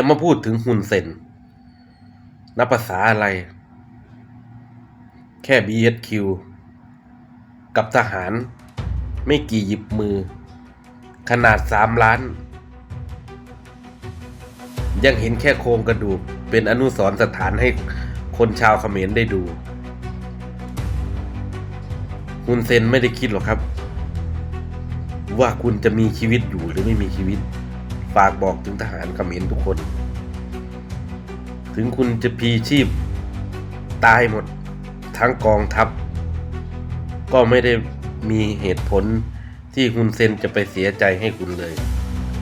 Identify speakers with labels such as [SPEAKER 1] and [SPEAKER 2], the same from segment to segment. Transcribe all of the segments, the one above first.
[SPEAKER 1] จะมาพูดถึงฮุนเซนนับภาษาอะไร แค่ BSQ กับทหาร ไม่กี่หยิบมือ ขนาดสามล้าน ยังเห็นแค่โครงกระดูก เป็นอนุสรณ์สถานให้คนชาวเขมรได้ดูฮุนเซนไม่ได้คิดหรอกครับ ว่าคุณจะมีชีวิตอยู่หรือไม่มีชีวิต ฝากบอกถึงทหารเขมรทุกคน ถึงคุณจะพีชีพตายหมดทั้งกองทัพ ก็ไม่ได้มีเหตุผลที่คุณเซนจะไปเสียใจให้คุณเลย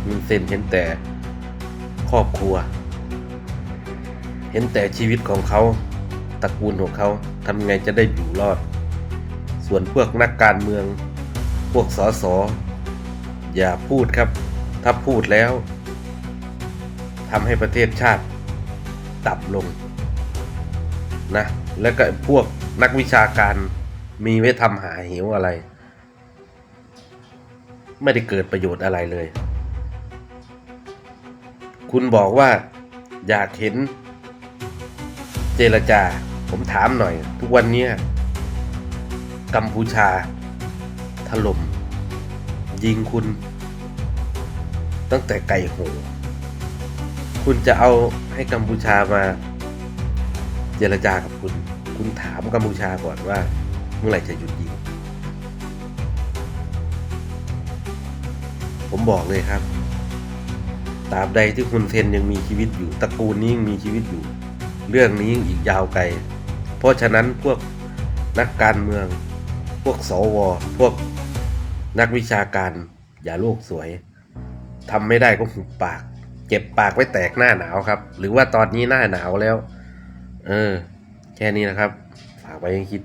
[SPEAKER 1] คุณเซนเห็นแต่ครอบครัว เห็นแต่ชีวิตของเขาตระกูลของเขาทำไงจะได้อยู่รอด ส่วนพวกนักการเมือง พวกสอสออย่าพูดครับ ถ้าพูดแล้วทำให้ประเทศชาติต่ำลงนะแล้วก็พวกนักวิชาการมีไว้ทำหาเหวอะไร ไม่ได้เกิดประโยชน์อะไรเลย คุณบอกว่าอยากเห็นเจรจา ผมถามหน่อย ทุกวันนี้กัมพูชาถล่มยิงคุณ ตั้งแต่ไก่โหคุณจะเอาให้กัมพูชามาเจรจากับคุณ คุณถามกัมพูชาก่อนว่าเมื่อไหร่จะหยุดยิง ผมบอกเลยครับ ตราบใดที่คุณเซนยังมีชีวิตอยู่ตระกูลนี้ยังมีชีวิตอยู่ เรื่องนี้ยังอีกยาวไกล เพราะฉะนั้นพวกนักการเมือง พวกสว พวกนักวิชาการ อย่าโลกสวย ทำไม่ได้ก็หุบปากเก็บปากไว้แตกหน้าหนาวครับ หรือว่าตอนนี้หน้าหนาวแล้ว เออ แค่นี้นะครับ ฝากไว้ยังคิด